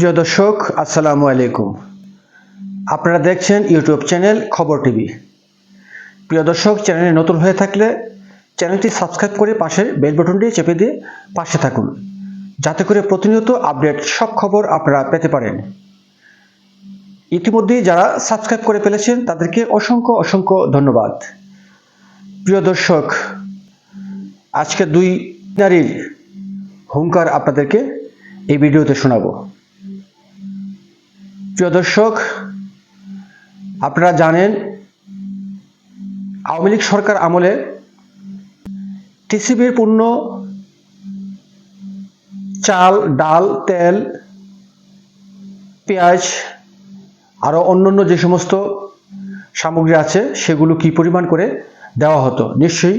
প্রিয় দর্শক, আসসালামু আলাইকুম। আপনারা দেখছেন ইউটিউব চ্যানেল খবর টিভি। প্রিয় দর্শক, চ্যানেলে নতুন হয়ে থাকলে চ্যানেলটি সাবস্ক্রাইব করে পাশের বেল বাটনটি চেপে দিয়ে পাশে থাকুন, যাতে করে প্রতিনিয়ত আপডেট সব খবর আপনারা পেতে পারেন। ইতিমধ্যেই যারা সাবস্ক্রাইব করে ফেলেছেন, তাদেরকে অসংখ্য অসংখ্য ধন্যবাদ। প্রিয় দর্শক, আজকে দুই নারীর হুঙ্কার আপনাদেরকে এই ভিডিওতে শোনাবো। প্রিয় দর্শক, আপনারা জানেন, আওয়ামী লীগ সরকার আমলে টিসিবির পণ্য চাল, ডাল, তেল, পেঁয়াজ আরও অন্যান্য যে সমস্ত সামগ্রী আছে, সেগুলো কি পরিমাণ করে দেওয়া হতো? নিশ্চয়ই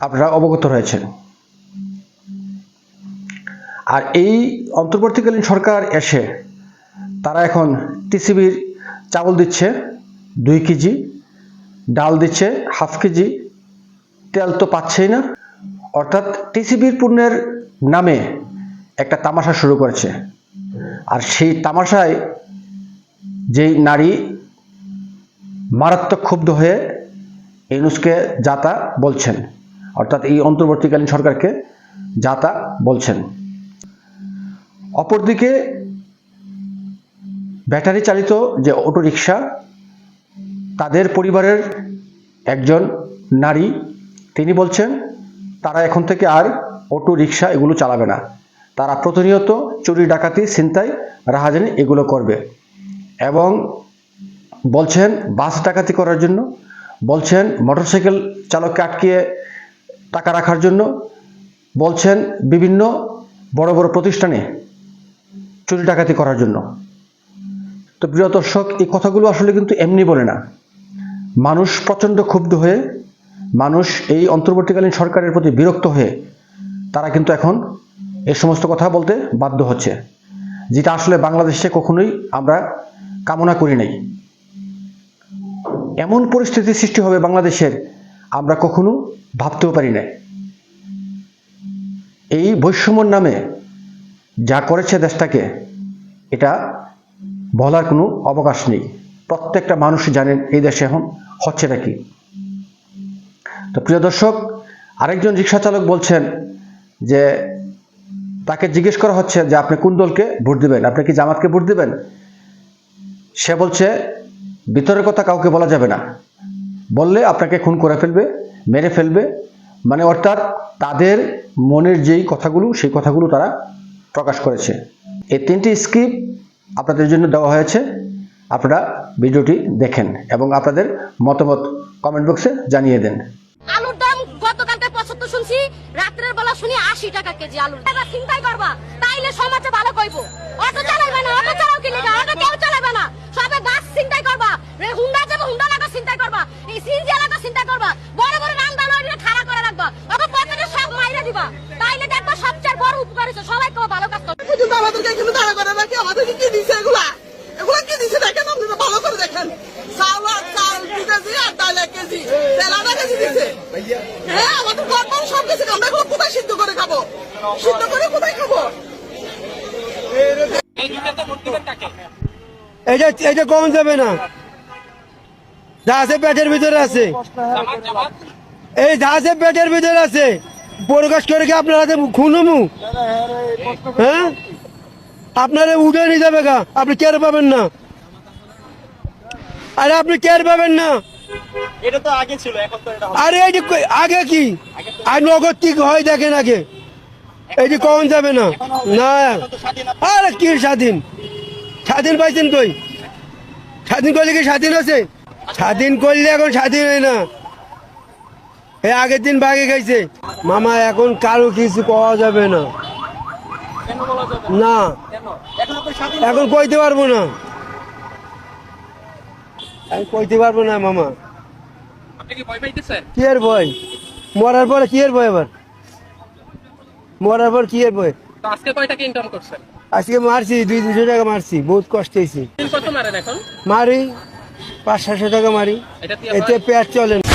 আপনারা অবগত রয়েছেন। আর এই অন্তর্বর্তীকালীন সরকার এসে তারা এখন টিসিবির চাউল দিচ্ছে দুই কেজি, ডাল দিচ্ছে হাফ কেজি, তেল তো পাচ্ছেই না। অর্থাৎ টিসিবির পণ্যের নামে একটা তামাশা শুরু করেছে। আর সেই তামাশায় যেই নারী মারাত্মক ক্ষুব্ধ হয়ে ইউনুসকে যাতা বলছেন, অর্থাৎ এই অন্তর্বর্তীকালীন সরকারকে যাতা বলছেন। অপরদিকে ব্যাটারি চালিত যে অটো রিক্সা তাদের পরিবারের একজন নারী, তিনি বলছেন, তারা এখন থেকে আর অটো রিক্সা এগুলো চালাবে না। তারা প্রতিনিয়ত চুরি, ডাকাতি, ছিনতাই, রাহাজানি এগুলো করবে। এবং বলছেন, বাস ডাকাতি করার জন্য। বলছেন, মোটরসাইকেল চালককে আটকিয়ে টাকা রাখার জন্য। বলছেন, বিভিন্ন বড় বড় প্রতিষ্ঠানে চুরি, ডাকাতি করার জন্য। তো প্রিয় দর্শক, এই কথাগুলো আসলে কিন্তু এমনি বলে না। মানুষ প্রচণ্ড ক্ষুব্ধ হয়ে, মানুষ এই অন্তর্বর্তীকালীন সরকারের প্রতি বিরক্ত হয়ে তারা কিন্তু এখন এ সমস্ত কথা বলতে বাধ্য হচ্ছে, যেটা আসলে বাংলাদেশে কখনোই আমরা কামনা করি নাই। এমন পরিস্থিতি সৃষ্টি হবে বাংলাদেশের, আমরা কখনো ভাবতেও পারি না এই বৈষম্যর নামে যা করেছে দেশটাকে, এটা বলার কোনো অবকাশ নেই। প্রত্যেকটা মানুষ জানেন এই দেশে এখন হচ্ছেটা কি। তো প্রিয় দর্শক, আরেকজন রিক্সা চালক বলছেন যে তাকে জিজ্ঞেস করা হচ্ছে যে আপনি কোন দলকে ভোট দেবেন? আপনি কি জামাতকে ভোট দেবেন? সে বলছে, ভিতরের কথা কাউকে বলা যাবে না। বললে আপনাকে খুন করে ফেলবে, মেরে ফেলবে। মানে অর্থাৎ তাদের মনের যেই কথাগুলো, সেই কথাগুলো তারা প্রকাশ করেছে। এই তিনটি স্ক্রিপ্ট আপনাদের জন্য দেওয়া হয়েছে। আপনারা ভিডিওটি দেখেন এবং আপনাদের মতামত কমেন্ট বক্সে জানিয়ে দেন। আলুর দাম গতকালকে পঁচাত্তর শুনছি, রাত্রের বেলা শুনি আশি টাকা কেজি আলুর। এবার চিন্তাই করবা, তাইলে সমাজে ভালো কইব। অটো চালাইবে না, অটো চালাও কিনে অটো কেউ চালাবে না। সবে গাছ চিন্তাই করবা, রে হুন্ডা যাবে, হুন্ডা লাগা চিন্তাই করবা, এই সিনজি লাগা চিন্তা করবা বড় বড় রান্দা লইরে খাড়া করে রাখবা অত পকেটে সব মাইরা দিবা তাইলে দেখবা সবচেয়ে বড় উপকার হচ্ছে সবাই কেউ ভালো কাজ করবে পর্যন্ত আমাদেরকে এখানে দাঁড়া করে রাখি আমাদেরকে কি দিছে এগুলা? এগুলা কি দিছে? দেখেন আপনারা ভালো করে দেখেন। চাল আর চাল দু কেজি আর ডাল এক কেজি। তেল আধা কেজি দিছে। হ্যাঁ আমাদের বর্তমান সব কিছু আমরা এগুলো কোথায় সিদ্ধ করে খাব? সিদ্ধ করে কোথায় খাব? এটা এটা কম যাবে না। যা আছে পেটের ভিতরে আছে। এই যা আছে পেটের ভিতরে আছে। প্রকাশ করে কি আপনার হাতে খুনমু হ্যাঁ? আপনারা উঠে নিয়ে যাবে গা। আপনি কেয়ার পাবেন না। আরে আপনি কেয়ার পাবেন না। এটা তো আগে ছিল এখন তো এটা আরে এই যে আগে কি? আর নগদ কি হয় দেখেন আগে। এই যে কম যাবে না? না। আরে কি স্বাধীন? স্বাধীন পাইছেন কই? স্বাধীন করলে কি স্বাধীন আছে? স্বাধীন করলে এখন স্বাধীন হয় না। এই আগের দিন বাগে খাইছে। মামা এখন কারও কিছু পাওয়া যাবে না। না। এখন কইতে পারব না। আমি কইতে পারব না মামা। কি এর ভয়? মরার পরে কি এর ভয় আবার? মরার পর কি এর ভয়? আজকে কয় টাকা ইনকাম করছেন আজকে মারছি দুই দুশো টাকা মারছি বহুত কষ্ট হয়েছি মারি পাঁচ সাতশো টাকা মারি। এতে পেট চলে না।